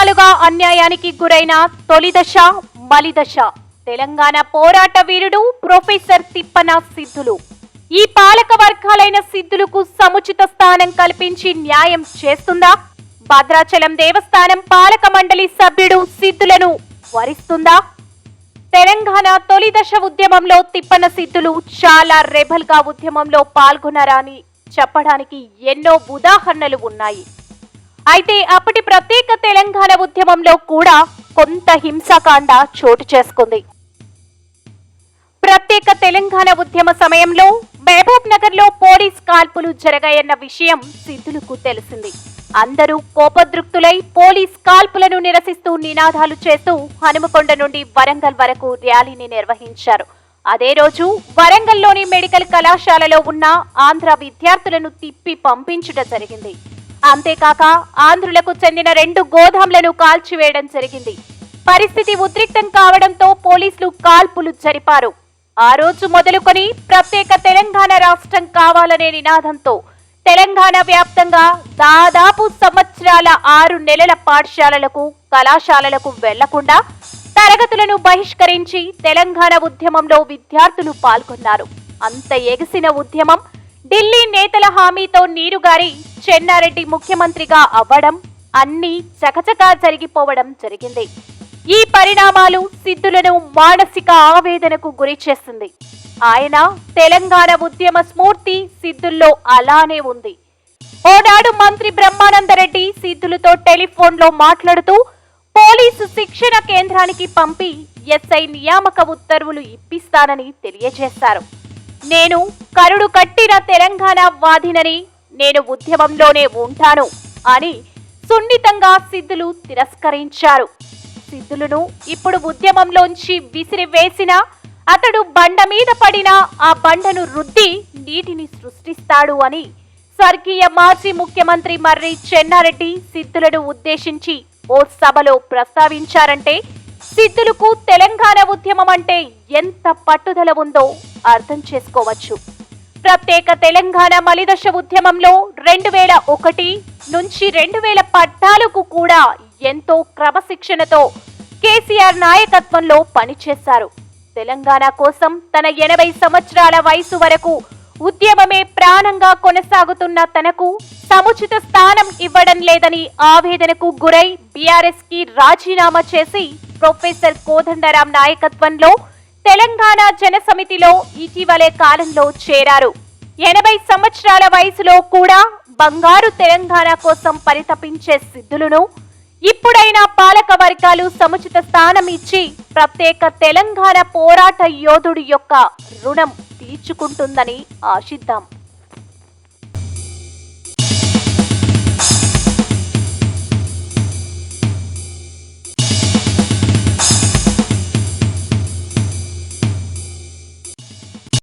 అన్యాయానికి గురైన తొలిదశ మలిదశ తెలంగాణ పోరాట వీరుడు ప్రొఫెసర్ తిప్పన సిద్ధులు. ఈ పాలక వర్గాలైన సిద్ధులకు సముచిత స్థానం కల్పించి న్యాయం చేస్తుందా? భద్రాచలం దేవస్థానం పాలక మండలి సభ్యుడు సిద్ధులను వరిస్తుందా? తెలంగాణ తొలి దశ ఉద్యమంలో తిప్పన సిద్ధులు చాలా రెబల్గా ఉద్యమంలో పాల్గొన్నారని చెప్పడానికి ఎన్నో ఉదాహరణలు ఉన్నాయి. అయితే అప్పటి ప్రత్యేక తెలంగాణ ఉద్యమంలో కూడా కొంత హింసాకాండ చోటు చేసుకుంది. ప్రత్యేక తెలంగాణ ఉద్యమ సమయంలో మహబూబ్ నగర్లో పోలీస్ కాల్పులు జరగాయన్న విషయం సిద్ధులకు తెలిసింది. అందరూ కోపదృక్తులై పోలీస్ కాల్పులను నిరసిస్తూ నినాదాలు చేస్తూ హనుమకొండ నుండి వరంగల్ వరకు ర్యాలీని నిర్వహించారు. అదే రోజు వరంగల్లోని మెడికల్ కళాశాలలో ఉన్న ఆంధ్ర విద్యార్థులను తిప్పి పంపించుట జరిగింది. అంతేకాక ఆంధ్రులకు చెందిన రెండు గోదాంలను కాల్చివేయడం జరిగింది. పరిస్థితి ఉద్రిక్తం కావడంతో పోలీసులు కాల్పులు జరిపారు. ఆ రోజు మొదలుకొని ప్రత్యేక తెలంగాణ రాష్ట్రం కావాలనే నినాదంతో తెలంగాణ వ్యాప్తంగా దాదాపు సంవత్సరాల ఆరు నెలల పాఠశాలలకు కళాశాలలకు వెళ్ళకుండా తరగతులను బహిష్కరించి తెలంగాణ ఉద్యమంలో విద్యార్థులు పాల్గొన్నారు. అంత ఎగిసిన ఉద్యమం ఢిల్లీ నేతల హామీతో నీరుగారి చెన్నారెడ్డి ముఖ్యమంత్రిగా అవ్వడం అన్నీ చకచకా జరిగిపోవడం జరిగింది. ఈ పరిణామాలు సిద్ధులను మానసిక ఆవేదనకు గురి చేస్తుంది. ఆయన తెలంగాణ ఉద్యమ స్ఫూర్తి సిద్ధుల్లో అలానే ఉంది. ఓనాడు మంత్రి బ్రహ్మానందరెడ్డి సిద్ధులతో టెలిఫోన్లో మాట్లాడుతూ పోలీసు శిక్షణ కేంద్రానికి పంపి ఎస్ఐ నియామక ఉత్తర్వులు ఇప్పిస్తానని తెలియజేశారు. నేను కరుడు కట్టిన తెలంగాణ వాదినని నేను ఉద్యమంలోనే ఉంటాను అని సున్నితంగా సిద్ధులు తిరస్కరించారు. సిద్ధులను ఇప్పుడు ఉద్యమంలోంచి విసిరివేసిన అతడు బండ మీద పడిన ఆ బండను రుద్ది నీటిని సృష్టిస్తాడు అని స్వర్గీయ మాజీ ముఖ్యమంత్రి మర్రి చెన్నారెడ్డి సిద్ధులను ఉద్దేశించి ఓ సభలో ప్రస్తావించారంటే సిద్ధులకు తెలంగాణ ఉద్యమం అంటే ఎంత పట్టుదల ఉందో అర్థం చేసుకోవచ్చు. ప్రత్యేక తెలంగాణ మలిదశ ఉద్యమంలో రెండు వేల ఒకటి నుంచి రెండు వేల పద్నాలుగు కూడా ఎంతో క్రమశిక్షణతో కేసీఆర్ నాయకత్వంలో పనిచేశారు. తెలంగాణ కోసం తన ఎనభై సంవత్సరాల వయసు వరకు ఉద్యమమే ప్రాణంగా కొనసాగుతున్న తనకు సముచిత స్థానం ఇవ్వడం లేదని ఆవేదనకు గురై బీఆర్ఎస్కి రాజీనామా చేసి ప్రొఫెసర్ కోదండరాం నాయకత్వంలో తెలంగాణ జనసమితిలో ఇటీవలే కాలంలో చేరారు. ఎనభై సంవత్సరాల వయసులో కూడా బంగారు తెలంగాణ కోసం పరితపించే సిద్ధులను ఇప్పుడైనా పాలక వర్గాలు సముచిత స్థానం ఇచ్చి ప్రత్యేక తెలంగాణ పోరాట యోధుడి యొక్క రుణం తీర్చుకుంటుందని ఆశిద్దాం.